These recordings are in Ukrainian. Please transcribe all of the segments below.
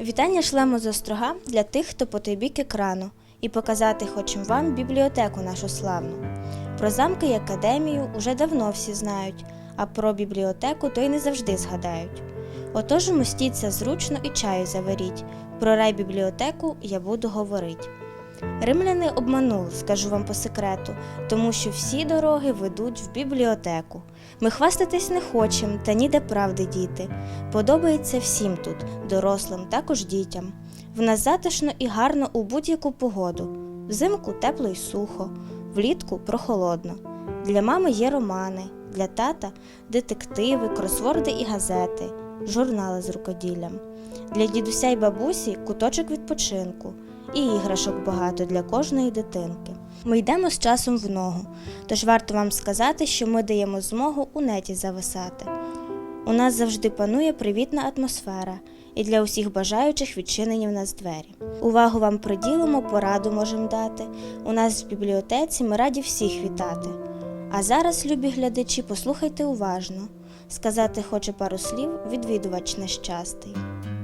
Вітання шлемо з острога для тих, хто по той бік екрану, і показати хочемо вам бібліотеку нашу славну. Про замки і академію уже давно всі знають, а про бібліотеку то й не завжди згадають. Отож мустіться зручно і чаю заваріть. Про райбібліотеку я буду говорить. Римляни обманули, скажу вам по секрету, тому що всі дороги ведуть в бібліотеку. Ми хвастатись не хочемо, та ніде правди діти. Подобається всім тут, дорослим, також дітям. В нас затишно і гарно у будь-яку погоду. Взимку тепло і сухо, влітку прохолодно. Для мами є романи, для тата детективи, кросворди і газети, журнали з рукоділлям. Для дідуся й бабусі куточок відпочинку і іграшок багато для кожної дитинки. Ми йдемо з часом в ногу, тож варто вам сказати, що ми даємо змогу у неті зависати. У нас завжди панує привітна атмосфера, і для усіх бажаючих відчинені в нас двері. Увагу вам приділимо, пораду можемо дати. У нас в бібліотеці ми раді всіх вітати. А зараз, любі глядачі, послухайте уважно. Сказати хоче пару слів відвідувач нещастий.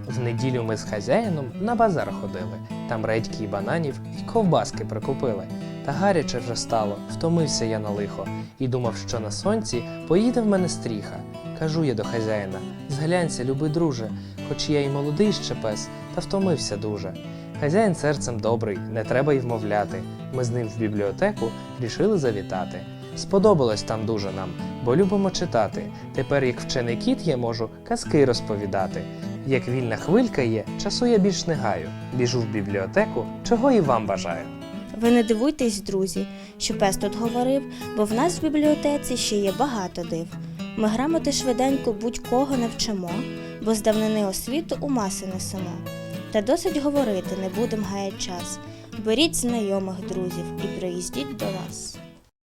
В неділю ми з хазяїном на базар ходили. Там редьки і бананів і ковбаски прикупили. Та гаряче вже стало, втомився я на лихо, і думав, що на сонці поїде в мене стріха. Кажу я до хазяїна: зглянься, любий друже, хоч я й молодий ще пес, та втомився дуже. Хазяїн серцем добрий, не треба й вмовляти. Ми з ним в бібліотеку рішили завітати. Сподобалось там дуже нам, бо любимо читати. Тепер, як вчений кіт, я можу казки розповідати. Як вільна хвилька є, часу я більш не гаю. Біжу в бібліотеку, чого і вам бажаю. Ви не дивуйтесь, друзі, що пес тут говорив, бо в нас в бібліотеці ще є багато див. Ми грамоти швиденько будь-кого навчимо, бо з давнини освіту у маси несемо. Та досить говорити, не будем гаяти час. Беріть знайомих друзів і приїздіть до нас.